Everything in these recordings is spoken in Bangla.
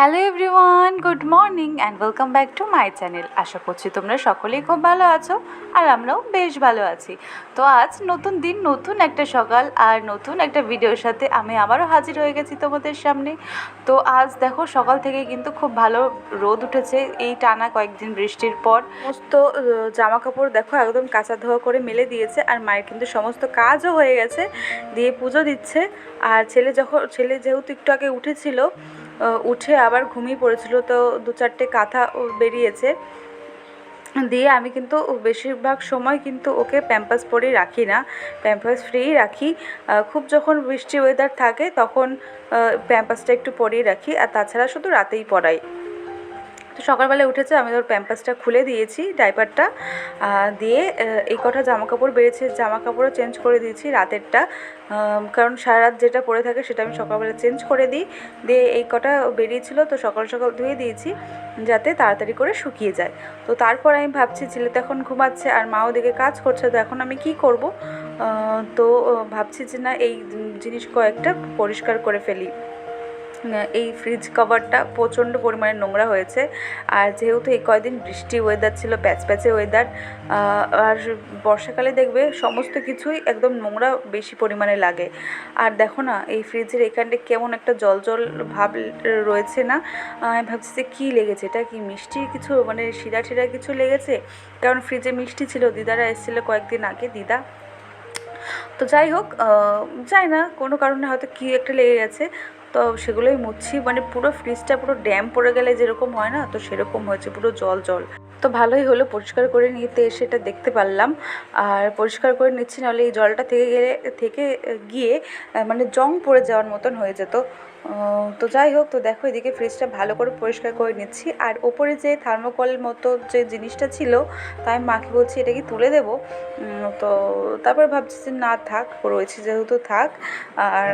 Hello everyone good morning and welcome back to my channel আশা করছি তোমরা সকলেই খুব ভালো আছো আর আমরাও বেশ ভালো আছি। তো আজ নতুন দিন, নতুন একটা সকাল আর নতুন একটা ভিডিওর সাথে আমি আবারও হাজির হয়ে গেছি তোমাদের সামনে। তো আজ দেখো সকাল থেকে কিন্তু খুব ভালো রোদ উঠেছে, এই টানা কয়েকদিন বৃষ্টির পর। সমস্ত জামা কাপড় দেখো একদম কাঁচা ধোয়া করে মেলে দিয়েছে আর মায়ের কিন্তু সমস্ত কাজও হয়ে গেছে, দিয়ে পুজো দিচ্ছে। আর ছেলে যখন, ছেলে যেহেতু একটু আগে উঠেছিল উঠে আবার ঘুমিয়ে পড়েছিল। তো দু চারটে কাঁথা বেরিয়েছে। দিয়ে আমি কিন্তু বেশিরভাগ সময় কিন্তু ওকে প্যাম্পাস পরেই রাখি না। প্যাম্পাস ফ্রিই রাখি। খুব যখন বৃষ্টি ওয়েদার থাকে তখন প্যাম্পাসটা একটু পরেই রাখি। আর তাছাড়া শুধু রাতেই পরাই। তো সকালবেলা উঠেছে, আমি ওর প্যাম্পাসটা খুলে দিয়েছি ডাইপারটা দিয়ে এই কটা জামা কাপড় বেরিয়েছে জামা কাপড়ও চেঞ্জ করে দিয়েছি রাতেরটা। কারণ সারা রাত যেটা পরে থাকে সেটা আমি সকালবেলা চেঞ্জ করে দিই। দিয়ে এই কটা বেরিয়েছিল, তো সকাল সকাল ধুয়ে দিয়েছি, যাতে তাড়াতাড়ি করে শুকিয়ে যায়। তো তারপর আমি ভাবছি, ছেলে তো এখন ঘুমাচ্ছে আর মা ওদিকে কাজ করছে, তো এখন আমি কি করব? তো ভাবছি যে না, এই জিনিস কয়েকটা পরিষ্কার করে ফেলি। এই ফ্রিজ কভারটা প্রচণ্ড পরিমাণে নোংরা হয়েছে। আর যেহেতু এই কয়দিন বৃষ্টি ওয়েদার ছিল প্যাচ প্যাচে ওয়েদার আর বর্ষাকালে দেখবে সমস্ত কিছুই একদম নোংরা বেশি পরিমাণে লাগে। আর দেখো না, এই ফ্রিজের এখানটা কেমন একটা জল জল ভাব রয়েছে না? আমি ভাবছি যে কী লেগেছে? এটা কি মিষ্টি কিছু মানে শিরা টিরা কিছু লেগেছে? কারণ ফ্রিজে মিষ্টি ছিল, দিদারা এসেছিল কয়েকদিন আগে, দিদা। তো যাই হোক যাই না, কোনো কারণে হয়তো কী একটা লেগে গেছে। তো সেগুলোই মুছছি। মানে পুরো ফ্রিজটা পুরো ড্যাম পড়ে গেলে যেরকম হয় না, তো সেরকম হয়েছে, পুরো জল জল। তো ভালোই হলো, পরিষ্কার করে নিতে এসে এটা দেখতে পারলাম। আর পরিষ্কার করে নিচ্ছি, নাহলে এই জলটা থেকে গেলে, থেকে গিয়ে মানে জং পড়ে যাওয়ার মতন হয়ে যেত। তো যাই হোক তো দেখো এদিকে ফ্রিজটা ভালো করে পরিষ্কার করে নিচ্ছি। আর ওপরে যে থার্মোকলের মতো যে জিনিসটা ছিল তাই আমি মাকে বলছি এটা কি তুলে দেবো? তো তারপর ভাবছি যে না থাক রয়েছে যেহেতু থাক। আর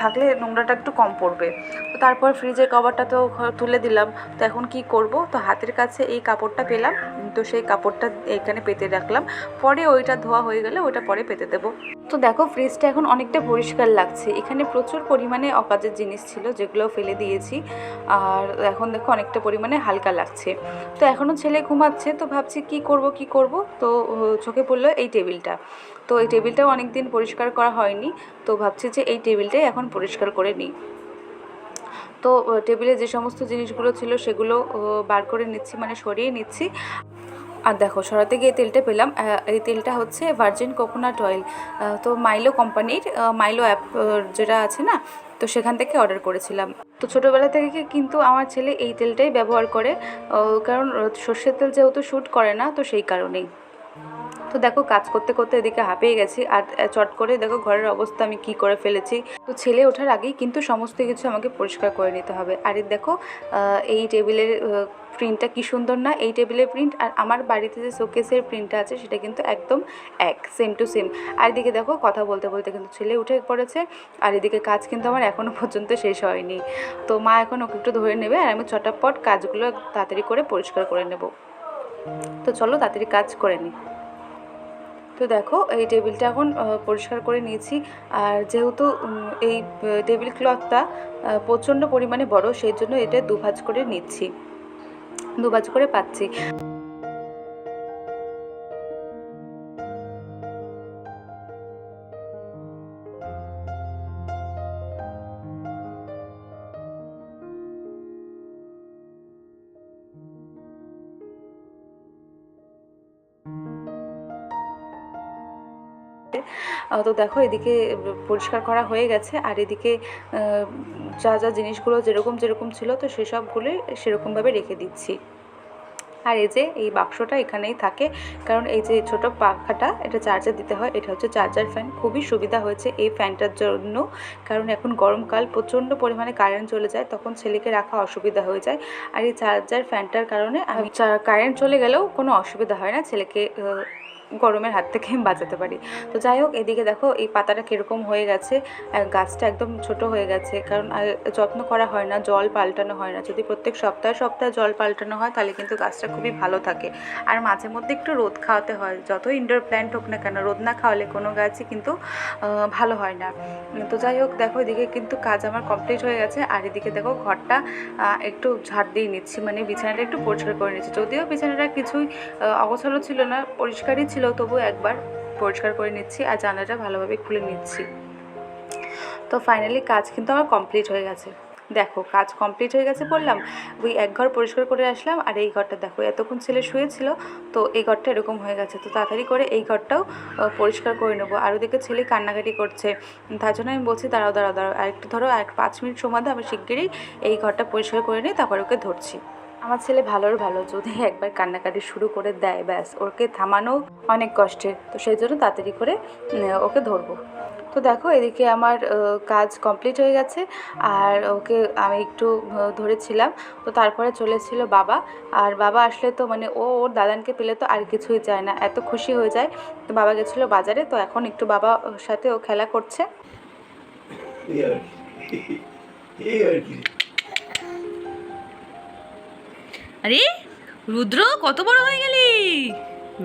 থাকলে নোংরাটা একটু কম পড়বে। তো তারপর ফ্রিজের কভারটা তো তুলে দিলাম। তো এখন কি করব? তো হাতের কাছে এই কাপড়টা পেলাম। তো সেই কাপড়টা এখানে পেতে রাখলাম। পরে ওইটা ধোয়া হয়ে গেলে ওইটা পরে পেতে দেবো। তো দেখো ফ্রিজটা এখন অনেকটা পরিষ্কার লাগছে। এখানে প্রচুর পরিমাণে অকাজের জিনিস ছিল যেগুলো ফেলে দিয়েছি। আর এখন দেখো অনেকটা পরিমাণে হালকা লাগছে। তো এখনও ছেলে ঘুমাচ্ছে, তো ভাবছি কি করব কি করব? তো চোখে পড়ল এই টেবিলটা। তো এই টেবিলটাও অনেক দিন পরিষ্কার করা হয়নি। তো ভাবছি যে এই টেবিলটাই এখন পরিষ্কার করে নিই। তো টেবিলে যে সমস্ত জিনিসগুলো ছিল সেগুলো বার করে নিচ্ছি মানে সরিয়ে নিচ্ছি। আর দেখো, সরাতে গিয়ে তেলটা পেলাম। এই তেলটা হচ্ছে ভার্জিন কোকোনাট অয়েল। তো মাইলো কোম্পানির মাইলো অ্যাপ যেটা আছে না তো সেখান থেকে অর্ডার করেছিলাম। তো ছোটোবেলা থেকে কিন্তু আমার ছেলে এই তেলটাই ব্যবহার করে কারণ সর্ষের তেল যেহেতু শ্যুট করে না, তো সেই কারণেই। তো দেখো কাজ করতে করতে এদিকে হাঁপিয়ে গেছি আর চট করে দেখো ঘরের অবস্থা আমি কি করে ফেলেছি। তো ছেলে ওঠার আগেই কিন্তু সমস্ত কিছু আমাকে পরিষ্কার করে নিতে হবে। আর দেখো এই টেবিলের প্রিন্টটা কি সুন্দর না? এই টেবিলের প্রিন্ট আর আমার বাড়িতে যে শোকেসের প্রিন্টটা আছে সেটা কিন্তু একদম এক সেম টু সেম আর এদিকে দেখো কথা বলতে বলতে কিন্তু ছেলে উঠে পড়েছে আর এদিকে কাজ কিন্তু আমার এখনও পর্যন্ত শেষ হয়নি। তো মা এখন ওকে একটু ধরে নেবে আর আমি চটাপট কাজগুলো তাড়াতাড়ি করে পরিষ্কার করে নেব। তো চলো তাড়াতাড়ি কাজ করে নিই। তো দেখো, এই টেবিলটা এখন পরিষ্কার করে নিয়েছি। আর যেহেতু এই টেবিল ক্লথটা প্রচণ্ড পরিমাণে বড়, সেই জন্য এটা দুভাজ করে নিচ্ছি। দুভাজ করে পাচ্ছি। তো দেখো, এদিকে পরিষ্কার করা হয়ে গেছে। আর এদিকে যা যা জিনিসগুলো যেরকম যেরকম ছিল, তো সেসবগুলোই সেরকমভাবে রেখে দিচ্ছি। আর এই যে, এই বাক্সটা এখানেই থাকে। কারণ এই যে ছোট পাখাটা, এটা চার্জার দিতে হয়। এটা হচ্ছে চার্জার ফ্যান খুবই সুবিধা হয়েছে এই ফ্যানটার জন্য। কারণ এখন গরমকাল, প্রচণ্ড পরিমাণে কারেন্ট চলে যায়। তখন ছেলেকে রাখা অসুবিধা হয়ে যায়। আর এই চার্জার ফ্যানটার কারণে আমি কারেন্ট চলে গেলেও কোনো অসুবিধা হয় না ছেলেকে গরমের হাত থেকে বাঁচাতে পারি। তো যাই হোক, এদিকে দেখো এই পাতাটা কীরকম হয়ে গেছে। গাছটা একদম ছোট হয়ে গেছে, কারণ যত্ন করা হয় না, জল পাল্টানো হয় না। যদি প্রত্যেক সপ্তাহে সপ্তাহে জল পাল্টানো হয়, তাহলে কিন্তু গাছটা খুবই ভালো থাকে। আর মাঝে মধ্যে একটু রোদ খাওয়াতে হয় যত ইনডোর প্ল্যান্ট হোক না কেন, রোদ না খাওয়ালে কোনো গাছই কিন্তু ভালো হয় না। তো যাই হোক, দেখো এদিকে কিন্তু কাজ আমার কমপ্লিট হয়ে গেছে। আর এদিকে দেখো ঘরটা একটু ঝাড় দিয়ে নিচ্ছি মানে বিছানাটা একটু পরিষ্কার করে নিচ্ছি। যদিও বিছানাটা কিছুই অগোছালো ছিল না, পরিষ্কারই ছিল তবু একবার পরিষ্কার করে নিচ্ছি আর জানলাটা ভালোভাবে খুলে নিচ্ছি। তো ফাইনালি কাজ কিন্তু আমার কমপ্লিট হয়ে গেছে। দেখো, কাজ কমপ্লিট হয়ে গেছে বললাম, ওই এক ঘর পরিষ্কার করে আসলাম আর এই ঘরটা দেখো, এতক্ষণ ছেলে শুয়েছিল, তো এই ঘরটা এরকম হয়ে গেছে। তো তাড়াতাড়ি করে এই ঘরটাও পরিষ্কার করে নেব। আর ওদিকে ছেলে কান্নাকাটি করছে। তার জন্য আমি বলছি, দাঁড়াও দাঁড়াও দাঁড়াও আর একটু ধরো এক পাঁচ মিনিট সময় আমি শিগগিরই এই ঘরটা পরিষ্কার করে নিই তারপর ওকে ধরছি। আমার ছেলে ভালোর ভালো, যদি একবার কান্নাকাটি শুরু করে দেয়, ব্যাস ওকে থামানো অনেক কষ্টের। তো সেই জন্য তাড়াতাড়ি করে ওকে ধরবো। তো দেখো, এদিকে আমার কাজ কমপ্লিট হয়ে গেছে, আর ওকে আমি একটু ধরেছিলাম। তো তারপরে চলেছিল বাবা, আর বাবা আসলে তো মানে ও, ওর দাদানকে পেলে তো আর কিছুই চায় না। এত খুশি হয়ে যায়। তো বাবা গেছিল বাজারে, তো এখন একটু বাবার সাথে ও খেলা করছে। আর, রুদ্র, কত বড় হয়ে গেলি?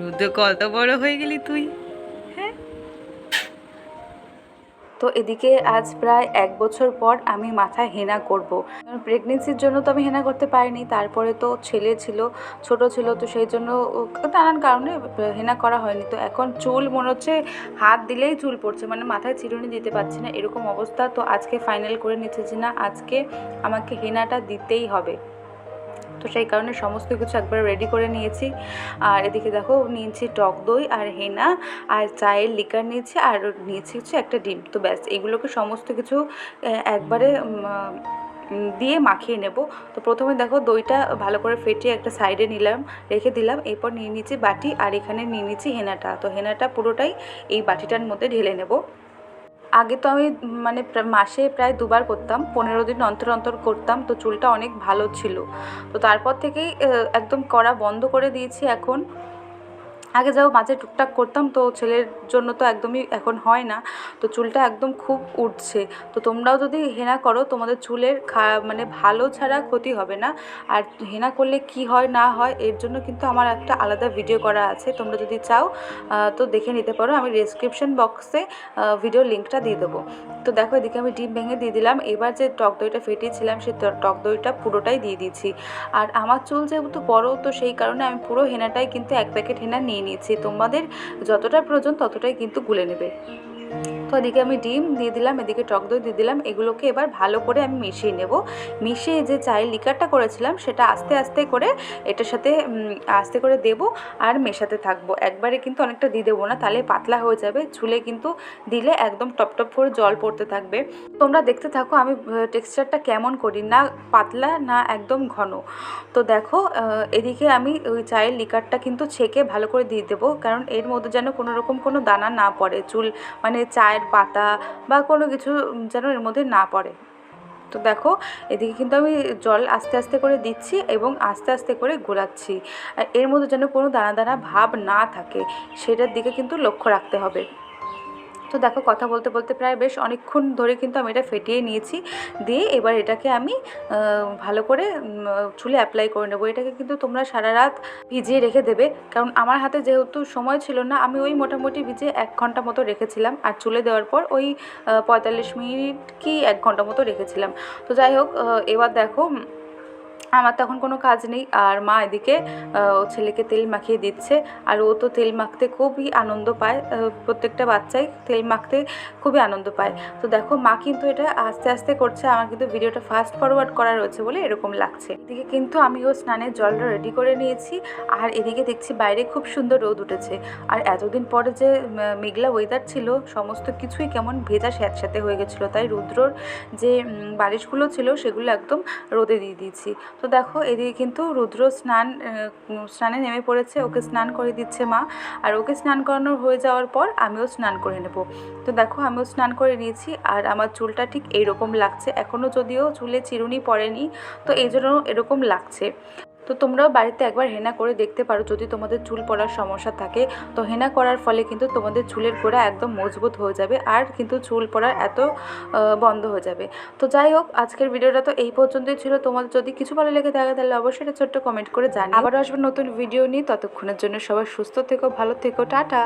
রুদ্র, কত বড় হয়ে গেলি তুই? হ্যাঁ? তো এদিকে আজ প্রায় এক বছর পর আমি মাথায় হেনা করব। কারণ প্রেগনেন্সির জন্য তো আমি হেনা করতে পারিনি, তারপরে তো ছেলে ছিল, ছোট ছিল, তো সেই জন্য নানান কারণে হেনা করা হয়নি। তো এখন চুল মনে হচ্ছে হাত দিলেই চুল পড়ছে মানে মাথায় চিরুনি দিতে পারছি না, এরকম অবস্থা তো আজকে ফাইনাল করে নিচ্ছে যে না, আজকে আমাকে হেনাটা দিতেই হবে। তো সেই কারণে সমস্ত কিছু একবার রেডি করে নিয়েছি। আর এদিকে দেখো, নিয়েছি টক দই আর হেনা, আর চায়ের লিকার নিয়েছি, আর নিয়েছি হচ্ছে একটা ডিম। তো ব্যাস, এগুলোকে সমস্ত কিছু একবারে দিয়ে মাখিয়ে নেব। তো প্রথমে দেখো, দইটা ভালো করে ফেটিয়ে একটা সাইডে নিলাম, রেখে দিলাম। এরপর নিয়ে নিয়েছি বাটি, আর এখানে নিয়ে নিয়েছি হেনাটা। তো হেনাটা পুরোটাই এই বাটিটার মধ্যে ঢেলে নেব। আগে তো আমি মানে মাসে প্রায় দুবার করতাম, পনেরো দিন অন্তর অন্তর করতাম, তো চুলটা অনেক ভালো ছিল। তো তারপর থেকেই একদম করা বন্ধ করে দিয়েছি এখন। আগে যাও মাঝে টুকটাক করতাম, তো ছেলের জন্য তো একদমই এখন হয় না। তো চুলটা একদম খুব উঠছে তো তোমরাও যদি হেনা করো, তোমাদের চুলের মানে ভালো ছাড়া ক্ষতি হবে না। আর হেনা করলে কি হয়, না হয়, এর জন্য কিন্তু আমার একটা আলাদা ভিডিও করা আছে। তোমরা যদি চাও তো দেখে নিতে পারো। আমি ডেসক্রিপশন বক্সে ভিডিও লিঙ্কটা দিয়ে দেবো। তো দেখো, এদিকে আমি ডিম ভেঙে দিয়ে দিলাম। এবার যে টক দইটা ফেটিয়েছিলাম সেই টক দইটা পুরোটাই দিয়ে দিয়েছি আর আমার চুল যেহেতু বড়, তো সেই কারণে আমি পুরো হেনাটাই কিন্তু এক প্যাকেট হেনা নিয়ে নিয়েছি। তোমাদের যতটা প্রয়োজন ততটাই কিন্তু গুলে নেবে। তো এদিকে আমি ডিম দিয়ে দিলাম, এদিকে টক দই দিয়ে দিলাম। এগুলোকে এবার ভালো করে আমি মিশিয়ে নেব। মিশিয়ে যে চায়ের লিকারটা করেছিলাম, সেটা আস্তে আস্তে করে এটার সাথে আস্তে করে দেব আর মেশাতে থাকব। একবারে কিন্তু অনেকটা দিয়ে দেবো না, তাহলে পাতলা হয়ে যাবে। চুলে কিন্তু দিলে একদম টপ টপ করে জল পড়তে থাকবে। তোমরা দেখতে থাকো আমি টেক্সচারটা কেমন করি, না পাতলা, না একদম ঘন। তো দেখো এদিকে আমি ওই চায়ের লিকারটা কিন্তু ছেঁকে ভালো করে দিয়ে দেবো, কারণ এর মধ্যে যেন কোনো রকম কোনো দানা না পড়ে, চুল মানে চায়ের পাতা বা কোনো কিছু যেন এর মধ্যে না পড়ে। তো দেখো, এদিকে কিন্তু আমি জল আস্তে আস্তে করে দিচ্ছি এবং আস্তে আস্তে করে গোলাচ্ছি। আর এর মধ্যে যেন কোনো দানা দানা ভাব না থাকে, সেটার দিকে কিন্তু লক্ষ্য রাখতে হবে। তো দেখো, কথা বলতে বলতে প্রায় বেশ অনেকক্ষণ ধরে কিন্তু আমি এটা ফেটিয়ে নিয়েছি। দিয়ে এবার এটাকে আমি ভালো করে চুলে অ্যাপ্লাই করে নেব। এটাকে কিন্তু তোমরা সারা রাত ভিজিয়ে রেখে দেবে। কারণ আমার হাতে যেহেতু সময় ছিল না, আমি ওই মোটামুটি ভিজে এক ঘণ্টা মতো রেখেছিলাম। আর চুলে দেওয়ার পর ওই পঁয়তাল্লিশ মিনিট কি এক ঘণ্টা মতো রেখেছিলাম। তো যাই হোক এবার দেখো আমার তখন কোনো কাজ নেই। আর মা এদিকে ও ছেলেকে তেল মাখিয়ে দিচ্ছে। আর ও তো তেল মাখতে খুবই আনন্দ পায়। প্রত্যেকটা বাচ্চাই তেল মাখতে খুবই আনন্দ পায়। তো দেখো, মা কিন্তু এটা আস্তে আস্তে করছে। আমার কিন্তু ভিডিওটা ফাস্ট ফরওয়ার্ড করা রয়েছে বলে এরকম লাগছে। এদিকে কিন্তু আমি ও স্নানের জলটা রেডি করে নিয়েছি। আর এদিকে দেখছি বাইরে খুব সুন্দর রোদ উঠেছে। আর এতদিন পরে যে মেঘলা ওয়েদার ছিল, সমস্ত কিছুই কেমন ভেজা স্যাঁতস্যাঁতে হয়ে গেছিল। তাই রুদ্রর যে বালিশগুলো ছিল, সেগুলো একদম রোদে দিয়ে দিয়েছি। তো দেখো, এদিকে কিন্তু রুদ্র স্নান স্নানে নেমে পড়েছে। ওকে স্নান করে দিচ্ছে মা। আর ওকে স্নান করানো হয়ে যাওয়ার পর আমিও স্নান করে নেব। তো দেখো, আমিও স্নান করে নিয়েছি আর আমার চুলটা ঠিক এইরকম লাগছে। এখনও যদিও চুলে চিরুনি পড়েনি, তো এই জন্য এরকম লাগছে। তো তোমরাও বাড়িতে একবার হেনা করে দেখতে পারো, যদি তোমাদের চুল পড়ার সমস্যা থাকে। তো হেনা করার ফলে কিন্তু তোমাদের চুলের গোড়া একদম মজবুত হয়ে যাবে আর কিন্তু চুল পড়ার এত বন্ধ হয়ে যাবে। তো যাই হোক, আজকের ভিডিওটা তো এই পর্যন্তই ছিল। তোমাদের যদি কিছু ভালো লেগে থাকে, তাহলে অবশ্যই একটা ছোট্ট কমেন্ট করে জানি আবার আসবে নতুন ভিডিও নিয়ে। ততক্ষণের জন্য সবাই সুস্থ থেকো, ভালো থেকো, টাটা।